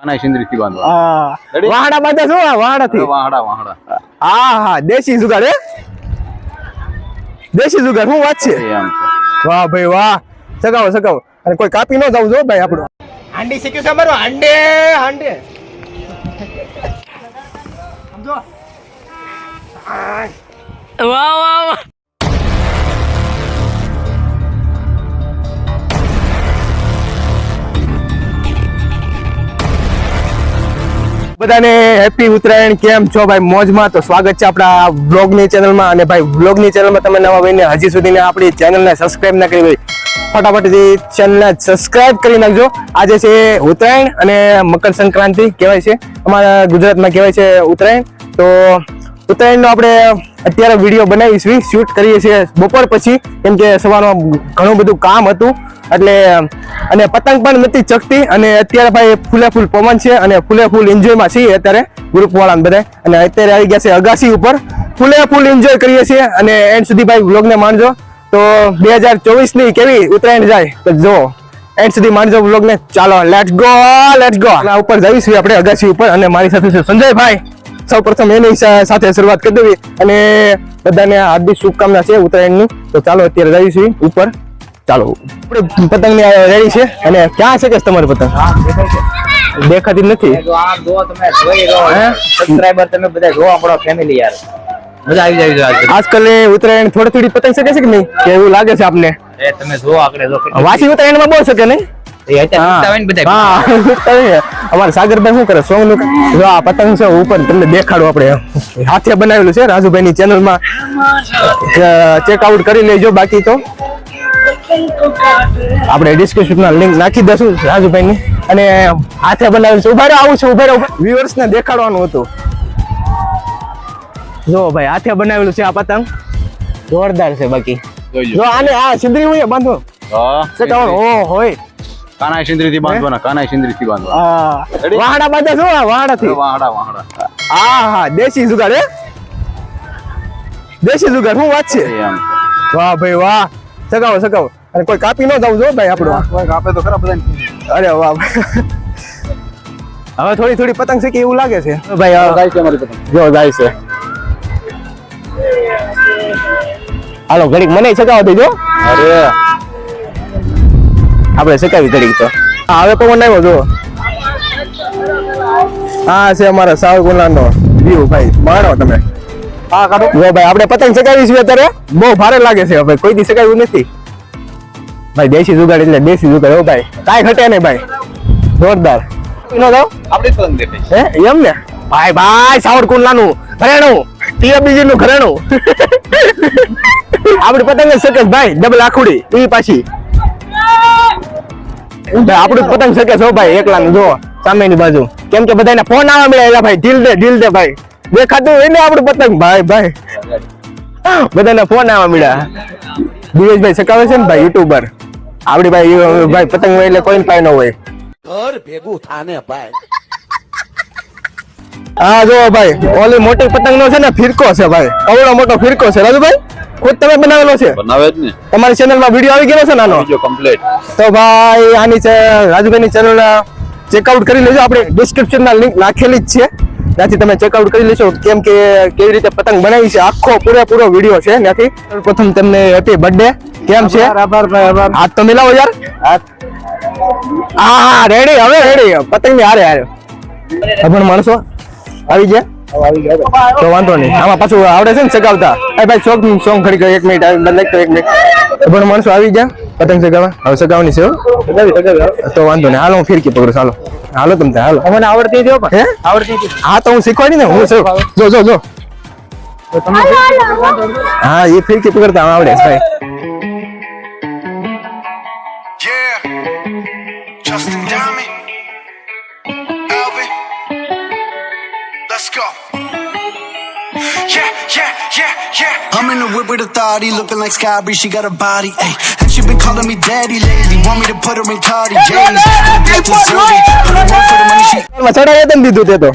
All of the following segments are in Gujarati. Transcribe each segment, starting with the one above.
કાના સિંદરી થી બાંધવા. હા. વાહડા બાંધે શું આ વાહડાથી. વાહડા વાહડા. હા હા દેશી જુગાડ હે? દેશી જુગાડ શું વાત છે? વાહ ભાઈ વાહ. સગાવો સગાવો. અને કોઈ કાપી ન જવું જો ભાઈ આપણું. હાંડી શીખ્યું છે મારું હાંડે હાંડે. સમજો? બધાને હેપી ઉત્તરાયણ. કેમ છો ભાઈ? મોજમાં તો સ્વાગત છે આપણા બ્લોગની ચેનલમાં અને ભાઈ બ્લોગની ચેનલમાં તમે નવા ભાઈને હજી સુધી આપણી ચેનલને સબસ્ક્રાઈબ ના કરી હોય, ફટાફટથી ચેનલને સબસ્ક્રાઈબ કરી નાખજો. આજે છે ઉત્તરાયણ અને મકર સંક્રાંતિ કહેવાય છે. અમારા ગુજરાતમાં કહેવાય છે ઉત્તરાયણ. તો ઉત્તરાયણનો આપણે અત્યારે વીડિયો બનાવીશું શૂટ કરીએ છીએ. બપોર પછી, કેમ કે સવારમાં ઘણું બધું કામ હતું. એટલે અને પતંગ પણ નથી ચકતી. અને અત્યારે ભાઈ ફૂલે ફૂલ પવન છે અને ફૂલે ફૂલ એન્જોયમાં છીએ અત્યારે ગ્રુપ વાળા બધા અને અત્યારે આવી ગયા છે અગાસી ઉપર. ફૂલે ફૂલ એન્જોય કરીએ છીએ અને એન્ડ સુધી ભાઈ વ્લોગને માણજો. તો બે હજાર ચોવીસની કેવી ઉત્તરાયણ જાય? તો જો એન્ડ સુધી માણજો વ્લોગને ચાલો લેટ્સ ગો લેટ્સ ગો આના ઉપર જઈશું આપણે અગાસી ઉપર. અને મારી સાથે છે સંજયભાઈ. સૌ પ્રથમ એની સાથે શરૂઆત કરી દેવી. અને બધાને હાર્દિક શુભકામના છે ઉત્તરાયણની. તો ચાલો, અત્યારે જઈશું ઉપર. ચાલો. આપણે પતંગની રેડી છે. અને ક્યાં છે કે તમારી પતંગ? દેખાતી નથી. જો આમ જો તમે જોઈ રહો હે? સબસ્ક્રાઇબર તમે બધા જોવા પડો ફેમિલી યાર. મજા આવી જાય આજકાલ ઉત્તરાયણ થોડી થોડી પતંગ શકે છે કે નહીં? કે એવું લાગે છે આપને? એ તમે જો આગળ જો વાસી ઉત્તરાયણમાં બહુ શકે નહીં? એ અત્યારે ઉઠતા હોય ને બધા હા ઉઠતા હોય. અમારા સાગરભાઈ શું કરે? સોંગનું જો આ પતંગ છે ઉપર તમને દેખાડું આપણે. હાથે બનાવેલું છે રાજુભાઈ ની ચેનલમાં ચેકઆઉટ કરી લેજો બાકી તો. આપણે ડિસ્ક્રિપ્શનમાં લિંક નાખી દઈશું રાજુભાઈની. અને હાથે બનાવેલું છે. ઊભા આવું છે ઊભા રહ્યો વ્યુઅર્સને દેખાડવાનું હતું. જો ભાઈ હાથે બનાવેલું છે આ પતંગ. જોરદાર છે બાકી. જો આને આ સિંદરી હોય બાંધો. હા સટાવણ ઓ હોય. કાના સિંદરી થી બાંધવાના કાના સિંદરી થી બાંધવા વાહડા બાંધે શું વાહડા થી વાહડા વાહડા. આ હા દેશી જુગાડ હે? દેશી જુગાડ શું વાત છે? છે વાહ ભાઈ વાહ. સગાવો સગાવો. અને કોઈ કાપી ન જવું જો ભાઈ આપણો. કાપે તો ખરા બધા અરે વાહ. હવે થોડી થોડી પતંગ શીખી એવું લાગે છે. ભાઈ જાય છે અમારી પતંગ. જો જાય છે. હાલો ઘડીક મને સગાવો દેજો. અરે. આપણે સકાવી ઘડીક તો. હા, હવે પવન આવ્યો જો. હા છે અમારા સાવરકુંડલાનો વ્યૂ ભાઈ. માણો તમે. હા કાઢો. જો ભાઈ આપણે પતંગ છીએ અત્યારે. બહુ ભારે લાગે છે ભાઈ કોઈ દી સકાવ્યું નથી. ભાઈ દેશી જુગાડ એટલે દેશી જુગાડ. હો ભાઈ કાઈ ઘટે નહીં ભાઈ. જોરદાર. નો દો આપડી તો દેખાય હે એમ ને? ભાઈ ભાઈ સાવરકુંડલાનું ઘરેણું. ટીએબીજી નું ઘરેણું. આપણી પતંગ સકસ ભાઈ ડબલ આખુડી. ઈ પાછી. આપણું પતંગ સકસ હો ભાઈ એકલા જો સામેની બાજુ. કેમ કે બધાને ફોન આવવા મળ્યા ભાઈ ઢીલ દે ઢીલ દે ભાઈ. દેખાતું હોય ને આપણું પતંગ? ભાઈ ભાઈ. બધાને ફોન આવવા મળ્યા. દિવેશભાઈ સકાવે છે ને ભાઈ યુટ્યુબર આપડી ભાઈ ભાઈ પતંગ હોય એટલે કોઈ પાય ન હોય. હા જો ભાઈ ઓલી મોટી પતંગ નો છે ને ફિરકો છે ભાઈ અવડો મોટો ફિરકો છે. રાજુભાઈ ખુદ તમે બનાવેલો છે? બનાવે જ ને. તમારી ચેનલમાં વીડિયો આવી ગયો છે નાનો? કમ્પ્લીટ તો ભાઈ આની છે રાજુભાઈ ની ચેનલ ચેકઆઉટ કરી લેજો. આપણે ડિસ્ક્રિપ્શનમાં લિંક નાખેલી જ છે. ત્યાંથી તમે ચેકઆઉટ કરી લેશો. કેમ કે કેવી રીતે પતંગ બનાવી છે આખો પૂરેપૂરો વીડિયો છે ત્યાંથી. પ્રથમ તમને હેપી બર્થડે કેમ છે? હાથ તો મિલાવો યાર. હા હા રેડી હવે રેડી પતંગની હારે હારે. પણ માણસો આવી ગયા. તો વાંધો નહીં. આમાં પાછું આવડે છે ને ચગાવતા એ ભાઈ સોંગ સોંગ ખડી ગયો. એક મિનિટ આવી બદલાય તો એક મિનિટ પણ માણસો આવી ગયા. પતંગ ચગાવવા હવે ચગાવવાની છે તો વાંધો નહીં. હાલો હું ફિરકી પકડું ચાલો હાલો. તમને હાલો. મને આવડતી જો પણ. આવડતી હા તો હું શીખવાડી ને હું જો જો જો. હા એ ફિરકી પકડતા આવડે ભાઈ. Yeah, yeah. I'm in the whip with authority, looking like Sky Bree, She got a body, ayy. And she been calling me daddy lately. Want me to put her in Cardi J's. માં ચડાવી દે ને દીધું તે તો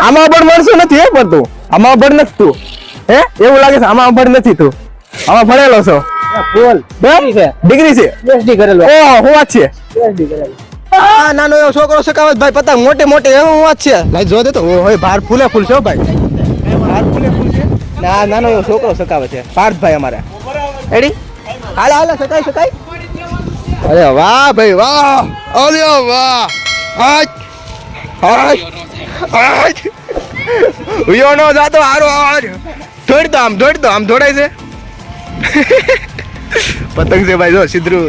આમાં પણ મળશું નથી હે પણ તું આમાં ભણ નથી તું હે એવું લાગે છે આમાં ભણ નથી તું આમાં ભણેલો છો ફૂલ ડિગ્રી છે PhD કરેલો ઓ હું વાત છે કરેલો આ નાનો એવો છોકરો સકાવે ભાઈ પતંગ મોટી મોટી એવું વાત છે લાઈ જો દે તો હોય ભાર ફૂલે ફૂલ છે ભાઈ ભાર ફૂલે ફૂલ છે ને, નાનો એવો છોકરો સકાવે છે, પાર્થભાઈ અમારા. એડી હાલે હાલે સકાય સકાય અરે વાહ ભાઈ, વાહ. અરે વાહ. આજ આજ આજ ઉયો નો જાતો, હારો આજ દોડ તો આમ દોડ તો આમ દોડાય છે. પતંગ છે ભાઈ, જો સિદ્રુ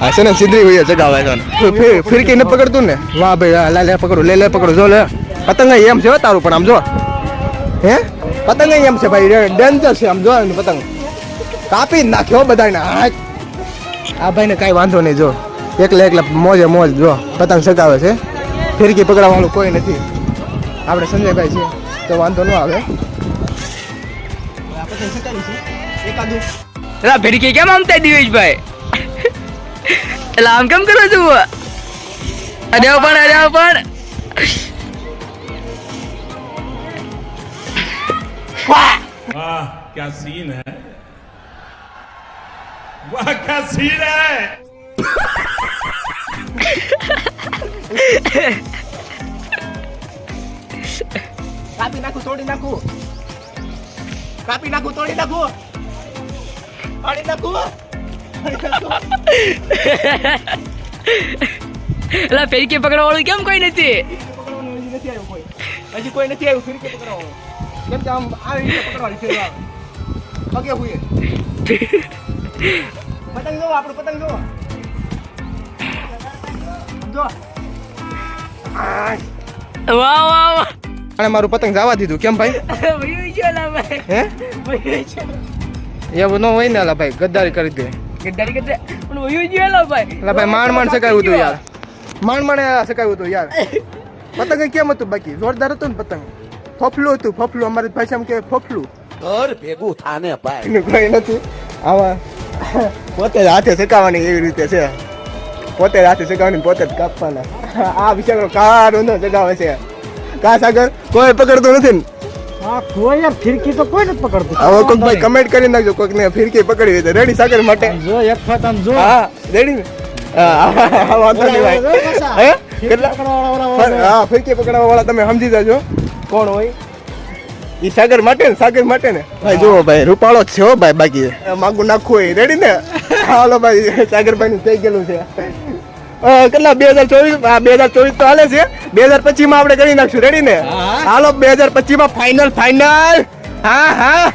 હા છે ને સિદ્રી હોય ચગાવે છે. ફિરકી ને પકડતું ને? વાહ ભાઈ લે લે, પકડો, લે લે, પકડો, જો, લે. પતંગ એમ છે તારું પણ, આમ જો. હે? પતંગ એમ છે ભાઈ ડેન્જર છે આમ જો ને પતંગ. કાપી નાખ્યો બધાને હાચ આ ભાઈને કાંઈ વાંધો નહીં, જો. એકલા એકલા મોજે મોજ, જો. પતંગ સગાવે છે. ફિરકી પકડાવવાનું કોઈ નથી. આપણે સંજયભાઈ છે તો વાંધો ન આવે. એલા, ફિરકી કેમ આમ થાય દિવેશભાઈ? એલા, આમ કેમ કરો છો અરે, પણ અરે, પણ. वाह क्या सीन है वाह क्या सीन है કાપી નાખું તોડી નાખું કાપી નાખું તોડી નાખું પાડી નાખું એલા ફિરકી પકડવા વાળું કેમ કોઈ નથી હજી કોઈ નથી આવ્યું ફિરકી પકડવાનું કેમ કે આમ આવી રીતે પકડવાની ફિર પગે હુએ. પતંગ જો આપણો પતંગ જો. જો. વાહ વાહ વાહ. અને મારું પતંગ જવા દીધું. કેમ ભાઈ? હે? એવું ન હોય ને અલા ભાઈ ગદ્દારી કરી દે. ગદ્દારી પણ વયું ભાઈ. માંડ માંડ સકાયું હતું યાર. માંડ સકાયું હતું યાર. પતંગ કેમ હતું બાકી? જોરદાર હતું ને પતંગ. ફફલું હતું ફફલું. અમારી ભાષામાં કહેવાય ફફલું. ઘર ભેગું થાને ભાઈ. કોઈ નથી. આમાં પોતે જ હાથે સકાવવાની એવી રીતે છે. પોતે જ હાથે સકાવવાની પોતે જ કાપવાના. આ બિચારો કાળો ન જગાવે છે. કા સાગર કોઈ પકડતું નથી ને. કોઈ યાર ફિરકી તો કોઈ નથી પકડતું. હવે કોઈક ભાઈ કમેન્ટ કરી નાખજો કોઈક ને ફિરકી પકડી હોય તો. રેડી સાગર માટે? જો એક ફત જો. હા રેડી હા હા, વાંધો નહીં ભાઈ. હે? કેટલા? ફર- હા ફિરકી પકડવા વાળા તમે સમજી જાજો. કોણ હોય? એ સાગર માટે ને સાગર માટે ને. ભાઈ જુઓ ભાઈ રૂપાળો છે હો ભાઈ બાકી. માગું નાખવું હોય. રેડી ને? હાલો ભાઈ સાગરભાઈ નું થઈ ગયેલું છે. કેટલા? બે હજાર ચોવીસ બે હજાર ચોવીસ તો હાલે છે. બે હજાર પચીસમાં આપણે કરી નાખશું. રેડી ને? હાલો બે હજાર પચીસમાં ફાઇનલ ફાઇનલ હા હા.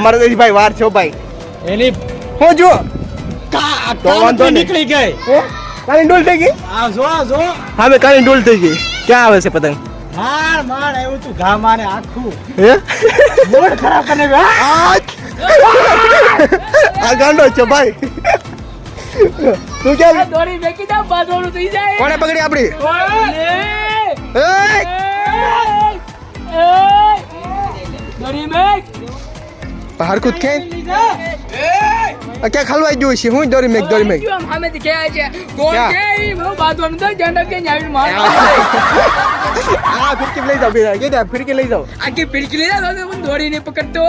અમારે તો ભાઈ વાર છે ભાઈ. એની હું જો કા તો વાંધો નહીં. નીકળી ગઈ. કાલી કાળી ડોલ થઈ ગઈ? આ જો જો. હા મેં કાળી ડોલ થઈ ગઈ. ક્યાં આવે છે પતંગ? માર માર આવ્યું તું ઘા મારે આખું હે મૂડ ખરાબ કરને હા? આ ગાંડો છે ભાઈ તું ક્યાં દોડી મેકી દા બાદવાનું થઈ જાય કોણે પકડી આપડી એ એ દોડી મેક બહાર કૂદ કે ક્યાં ખલવાઈ ગયું છે હું દોરી મેક દોરી મેક. છે કોણ કે ઈ બહુ કે માર આ ફિરકી લઈ જાવ કે ફિરકી લઈ જાવ આખી ફિરકી લીધા તો દોરી ને પકડતો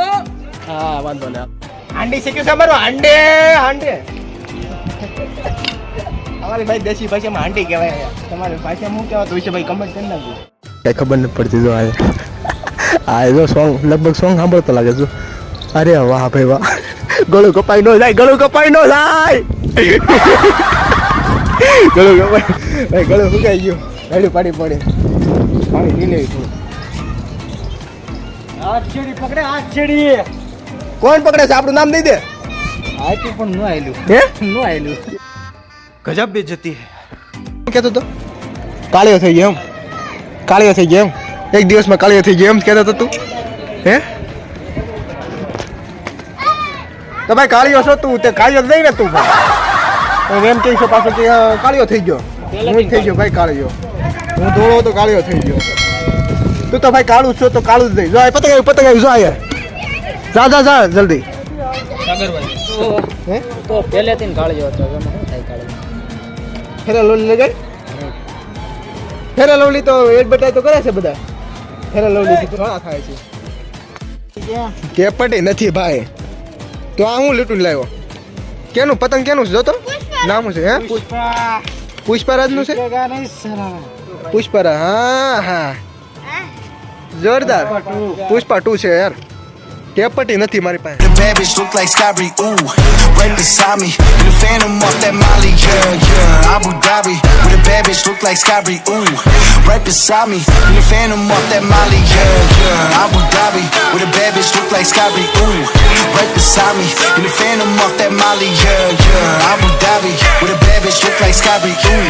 હા વાંધો ના. હાંડી શીખ્યું છે અમારું હાંડે હાંડે. અમારી ભાઈ દેશી ભાષામાં હાંડી કહેવાય. તમારી ભાષામાં શું કહેવાતું હશે ભાઈ કમેન્ટ કરી નાખજો. કઈ ખબર નથી પડતી જો આ આ જો સોંગ લગભગ સોંગ સાંભળતો લાગે છે. અરે વાહ ભાઈ વાહ. ગળું કપાઈ નો જાય ગળું કપાઈ નો જાય ગળું કપાઈ ભાઈ ગળું સુકાઈ ગયું રેડી પાડી પડે પાણી પી લેવી થોડું હાથ છેડી પકડે હાથ છેડી કોણ પકડે છે આપણું નામ દઈ દે આથી પણ ન આયલું. હે ન આયલું. ગજબ બેજતી હે. કહેતો તો? કાળિયો થઈ ગયો એમ. કાળિયો થઈ ગયો એમ. એક દિવસમાં કાળિયો થઈ ગયો એમ કહેતો તો તું. હે? તો ભાઈ કાળીઓ છો તું તે કાળીઓ નહીં ને તું ભાઈ. એમ કહીશો પાછો કે કાળીઓ થઈ ગયો. હું થઈ ગયો ભાઈ કાળીઓ હું ધોળો તો કાળીઓ થઈ ગયો. તું તો ભાઈ કાળું છો તો કાળું જ નહીં. જો આ પતંગ આવ્યું પતંગ આવ્યું જો આયા જા જા જા જલ્દી. હે? તો પહેલેથી હતો થાય કાળજો ફેરા લોલી લગાડ ફેરા લોલી તો એડવર્ટાઈઝ તો કરે છે બધા. ફેરા લોલી ઘણા થાય છે. કે પટે નથી ભાઈ. તો આ હું લીટું લાવ્યો? કેનું? પતંગ કેનું છે? જોતો નામ છે હે? પુષ્પરાજનું છે? પુષ્પરા હા હા. જોરદાર. પુષ્પા ટુ. છે યાર. કેપટી નથી મારી પાસે. Bad bitch look like Skybree, ooh, right beside me. In the phantom off that Molly, yeah, yeah. Abu Dhabi, with a bad bitch look like Skybree, ooh, right beside me. In the phantom off that Molly, yeah, yeah. Abu Dhabi, with a bad bitch look like Skybree, ooh, right beside me. In the phantom off that Molly, yeah, yeah. Abu Dhabi, with a bad bitch look like Skybree, ooh,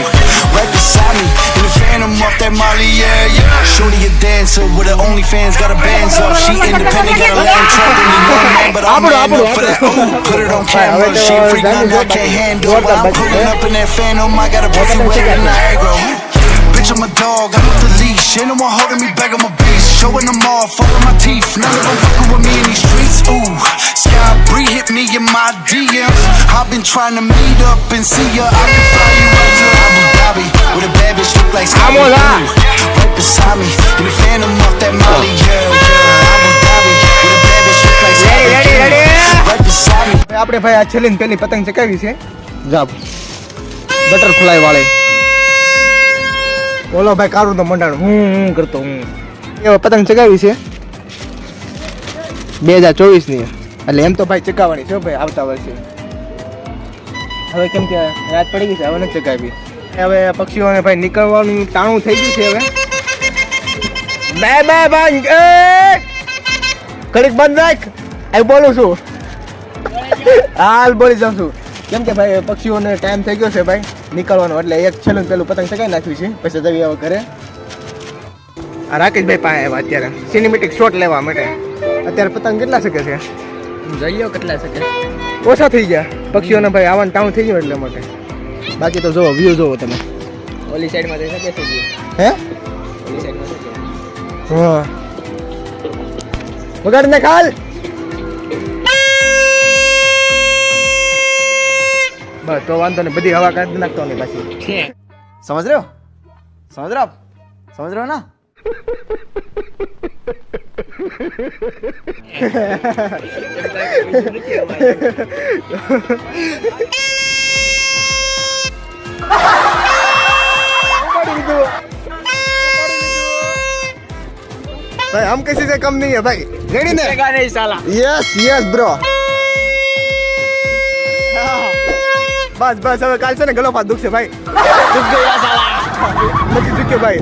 right beside me. In the phantom off that Molly, yeah, yeah. Shorty a dancer with her OnlyFans, got her bands up. She independent, got a land truck, and know man, but I'm for oh, put it on camera, she freak, nothing I can't handle. But I'm pulling up in that phantom, I got a pussy wetter than Niagara. Bitch, I'm a dog, I'm with the leash. Ain't no one holding me back, I'm a beast. Showing them off, all of my teeth. None of them fucking with me in these streets. Ooh, Sky Bree hit me in my DMs. I've been trying to meet up and see ya. I can fly you out to Abu Dhabi. With a bad bitch look like Sky Right beside me. In the phantom off that Molly, yeah, yeah. આપણે ભાઈ આ છેલ્લી પેલી પતંગ ચકાવી છે. જાબ બટરફ્લાય વાળે. બોલો ભાઈ કારું તો મંડાણ. હું હું કરતો હું. એ પતંગ ચગાવી છે. બે હજાર ચોવીસની એટલે એમ તો ભાઈ ચકાવવાની છે ભાઈ આવતા વર્ષે. હવે કેમ કે રાત પડી ગઈ છે હવે નથી ચકાવી હવે પક્ષીઓને ભાઈ નીકળવાનું ટાણું થઈ ગયું છે હવે. બે બે બંધ. એ! ઘડીક બંધ રાખ. એ બોલું છું. હાલ બોલી જાઉં છું. કેમ કે ભાઈ પક્ષીઓને ટાઈમ થઈ ગયો છે ભાઈ. નીકળવાનો એટલે એક છેલ્લું પેલું પતંગ ચગાવી નાખ્યું છે. પછી જવી હવે ઘરે. આ રાકેશભાઈ પાસે આવ્યા અત્યારે. સિનેમેટિક શોટ લેવા માટે. અત્યારે પતંગ કેટલા શકે છે? જઈયો કેટલા શકે? ઓછા થઈ ગયા. પક્ષીઓને ભાઈ આવવાનું ટાઉન થઈ ગયું એટલે માટે. બાકી તો જોવો વ્યૂ જોવો તમે. ઓલી સાઈડમાં જઈ શકે છે. હે? ઓલી સાઈડમાં હા. વગાડ ને ખાલ! તો વાંધો નહીં બધી હવા કાઢી નાખતો નહીં પાછી. સમજ રહ્યો? સમજ રહ્યો સમજ રહ્યો ના? ભાઈ હમ કિસી સે કમ નહીં હે ભાઈ. રેડી ને? યસ યસ બ્રો બસ બસ હવે કાલ છે ને ગલો પાસ દુખશે ભાઈ. નથી ચૂક્યો ભાઈ.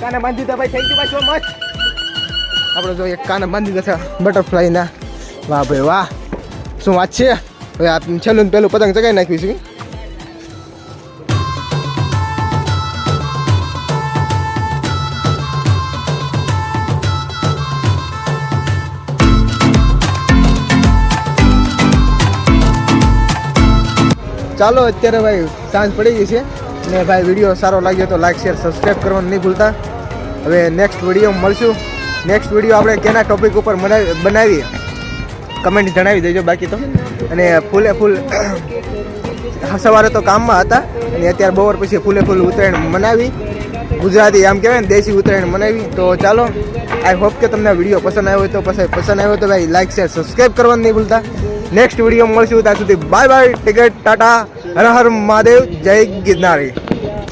કાને બાંધી દીધા ભાઈ થેન્ક યુ ભાઈ સો મચ આપણે જો એક કાને બાંધી દીધા છે બટરફ્લાય ના. વાહ ભાઈ વાહ. શું વાત છે? હવે આ છેલ્લું પેલું પતંગ ચગાવી નાખ્યું છે ચાલો અત્યારે ભાઈ સાંજ પડી ગઈ છે ને ભાઈ વીડિયો સારો લાગ્યો તો લાઈક શેર સબસ્ક્રાઈબ કરવાનું નહીં ભૂલતા. હવે નેક્સ્ટ વીડિયો મળશું. નેક્સ્ટ વીડિયો આપણે કેના ટોપિક ઉપર બનાવી બનાવીએ? કમેન્ટ જણાવી દેજો બાકી તો. અને ફૂલે ફૂલ સવારે તો કામમાં હતા અને અત્યારે બપોર પછી ફૂલે ફૂલ ઉત્તરાયણ મનાવી. ગુજરાતી આમ કહેવાય ને, દેશી ઉત્તરાયણ મનાવી. તો ચાલો આઈ હોપ કે તમને વીડિયો પસંદ આવ્યો હોય તો પસંદ આવ્યો તો ભાઈ લાઈક શેર સબસ્ક્રાઈબ કરવાનું નહીં ભૂલતા. નેક્સ્ટ વીડિયો મળશું ત્યાં સુધી bye bye ticket tata Har Har Mahadev જય ગિરનારી.